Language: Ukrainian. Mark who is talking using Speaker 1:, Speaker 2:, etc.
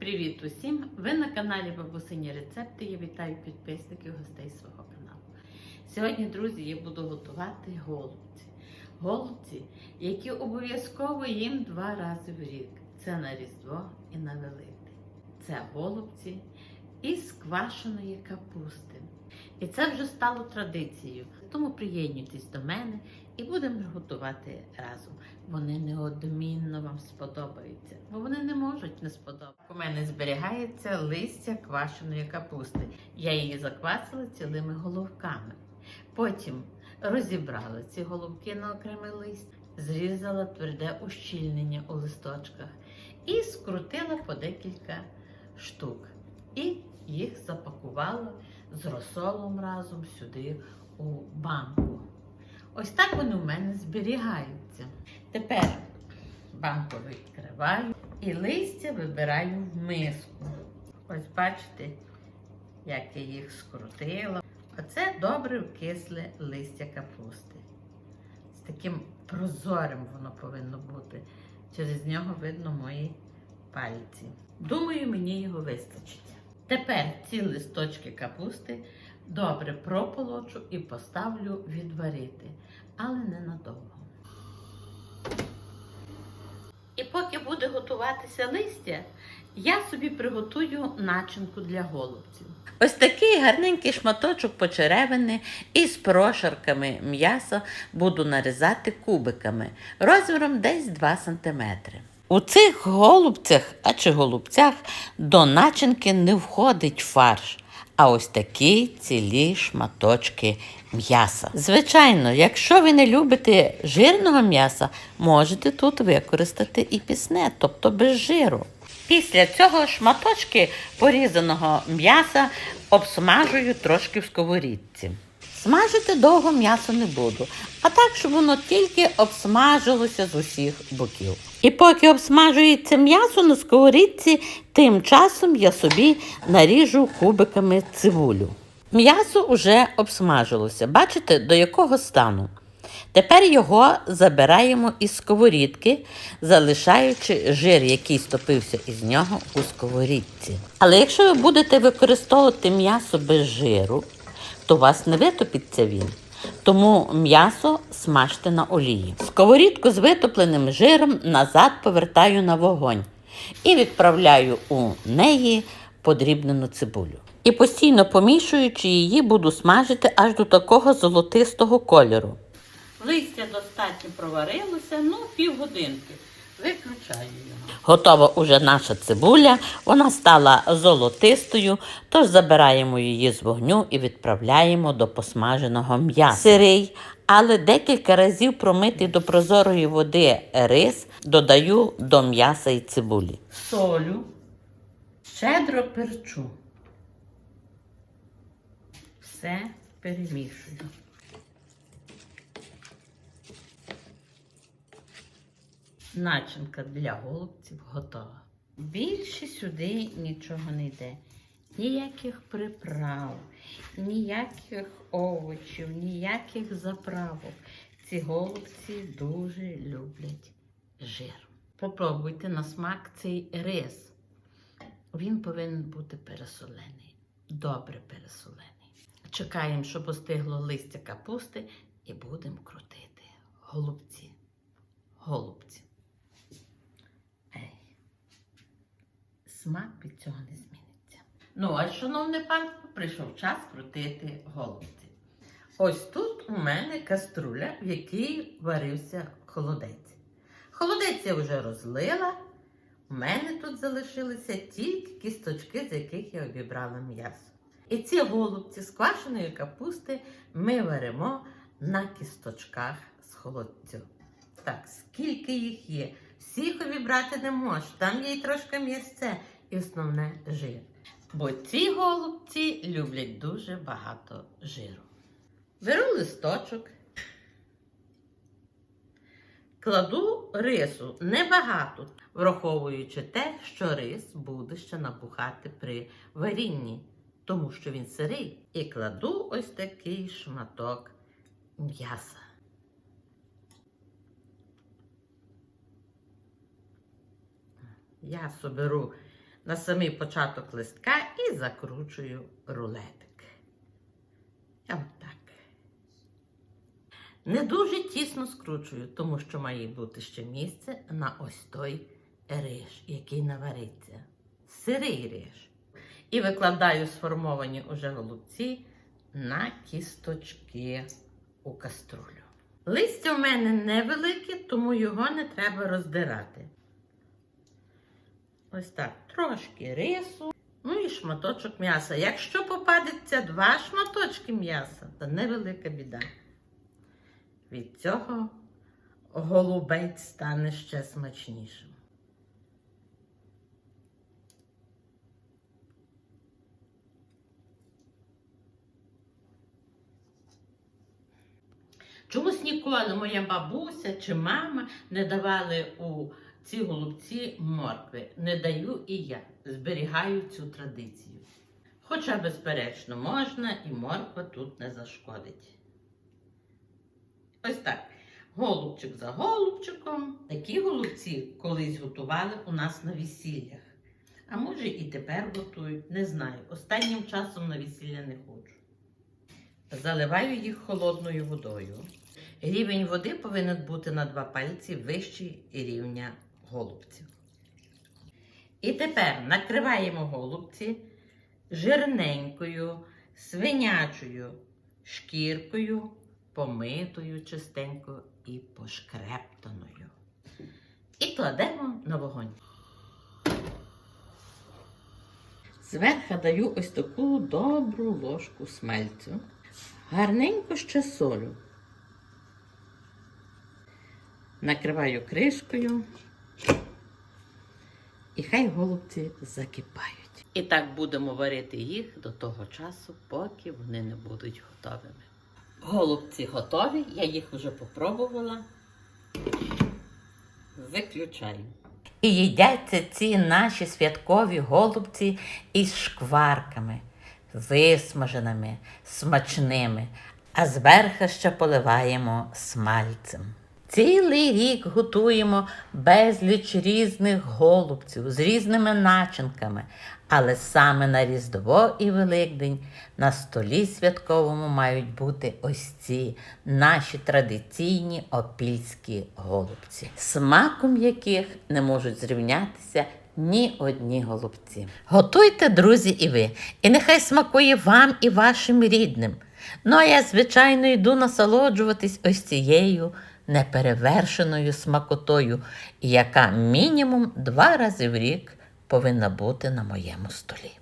Speaker 1: Привіт усім! Ви на каналі Бабусині Рецепти. Я вітаю підписників гостей свого каналу. Сьогодні, друзі, я буду готувати голубці. Голубці, які обов'язково їм два рази в рік. Це на Різдво і на Великдень. Це голубці із квашеної капусти. І це вже стало традицією. Тому приєднуйтесь до мене і будемо готувати разом. Вони неодмінно вам сподобаються, бо вони не можуть не сподобатися. У мене зберігається листя квашеної капусти. Я її заквасила цілими головками. Потім розібрала ці головки на окремий лист, зрізала тверде ущільнення у листочках і скрутила по декілька штук. І їх запакувала з розсолом разом сюди у банку. Ось так вони у мене зберігаються. Тепер банку відкриваю і листя вибираю в миску. Ось бачите, як я їх скрутила. Оце добре вкисле листя капусти. З таким прозорим воно повинно бути. Через нього видно мої пальці. Думаю, мені його вистачить. Тепер ці листочки капусти добре прополочу і поставлю відварити, але ненадовго. І поки буде готуватися листя, я собі приготую начинку для голубців. Ось такий гарненький шматочок почеревини із прошарками м'яса буду нарізати кубиками розміром десь 2 см. У цих голубцях, а чи голубцях, до начинки не входить фарш, а ось такі цілі шматочки м'яса. Звичайно, якщо ви не любите жирного м'яса, можете тут використати і пісне, тобто без жиру. Після цього шматочки порізаного м'яса обсмажую трошки в сковорідці. Смажити довго м'ясо не буду, а так, щоб воно тільки обсмажилося з усіх боків. І поки обсмажується м'ясо на сковорідці, тим часом я собі наріжу кубиками цибулю. М'ясо вже обсмажилося. Бачите, до якого стану? Тепер його забираємо із сковорідки, залишаючи жир, який стопився із нього у сковорідці. Але якщо ви будете використовувати м'ясо без жиру, то у вас не витопиться він. Тому м'ясо смажте на олії. Сковорідку з витопленим жиром назад повертаю на вогонь і відправляю у неї подрібнену цибулю. І постійно помішуючи її, буду смажити аж до такого золотистого кольору. Листя достатньо проварилося, ну, півгодинки. Виключаю його. Готова уже наша цибуля, вона стала золотистою, тож забираємо її з вогню і відправляємо до посмаженого м'яса. Сирий, але декілька разів промитий до прозорої води рис додаю до м'яса і цибулі. Солю, щедро перчу. Все перемішую. Начинка для голубців готова. Більше сюди нічого не йде. Ніяких приправ, ніяких овочів, ніяких заправок. Ці голубці дуже люблять жир. Попробуйте на смак цей рис. Він повинен бути пересолений. Добре пересолений. Чекаємо, щоб остигло листя капусти, і будемо крутити голубці. Голубці. Смак від цього не зміниться. Ну, а шановне панство, прийшов час крутити голубці. Ось тут у мене каструля, в якій варився холодець. Холодець я вже розлила. У мене тут залишилися тільки кісточки, з яких я обібрала м'ясо. І ці голубці з квашеної капусти ми варимо на кісточках з холодцю. Так, скільки їх є? Всіх обібрати не можеш. Там є й трошки м'ясце і основне жир. Бо ці голубці люблять дуже багато жиру. Беру листочок, кладу рису небагато, враховуючи те, що рис буде ще набухати при варінні, тому що він сирий. І кладу ось такий шматок м'яса. Я соберу на самий початок листка і закручую рулетик. От так. Не дуже тісно скручую, тому що має бути ще місце на ось той риж, який навариться. Сирий риж. І викладаю сформовані уже голубці на кісточки у каструлю. Листя в мене невелике, тому його не треба роздирати. Ось так, трошки рису, ну і шматочок м'яса. Якщо попадеться два шматочки м'яса, то невелика біда. Від цього голубець стане ще смачнішим. Чомусь ніколи моя бабуся чи мама не давали у ці голубці моркви. Не даю і я. Зберігаю цю традицію. Хоча, безперечно, можна і морква тут не зашкодить. Ось так. Голубчик за голубчиком. Такі голубці колись готували у нас на весіллях. А може і тепер готують, не знаю. Останнім часом на весілля не ходжу. Заливаю їх холодною водою. Рівень води повинен бути на два пальці вищий рівня голубців. І тепер накриваємо голубці жирненькою, свинячою шкіркою, помитою чистенько і пошкрептаною. І кладемо на вогонь. Зверху даю ось таку добру ложку смальцю. Гарненько ще солю. Накриваю кришкою. І хай голубці закипають. І так будемо варити їх до того часу, поки вони не будуть готовими. Голубці готові, я їх вже попробувала. Виключаю. І їдяться ці наші святкові голубці із шкварками, висмаженими, смачними, а зверху ще поливаємо смальцем. Цілий рік готуємо безліч різних голубців з різними начинками, але саме на Різдво і Великдень на столі святковому мають бути ось ці наші традиційні опільські голубці, смаком яких не можуть зрівнятися ні одні голубці. Готуйте, друзі, і ви, і нехай смакує вам і вашим рідним. Ну а я, звичайно, йду насолоджуватись ось цією неперевершеною смакотою, яка мінімум два рази в рік повинна бути на моєму столі.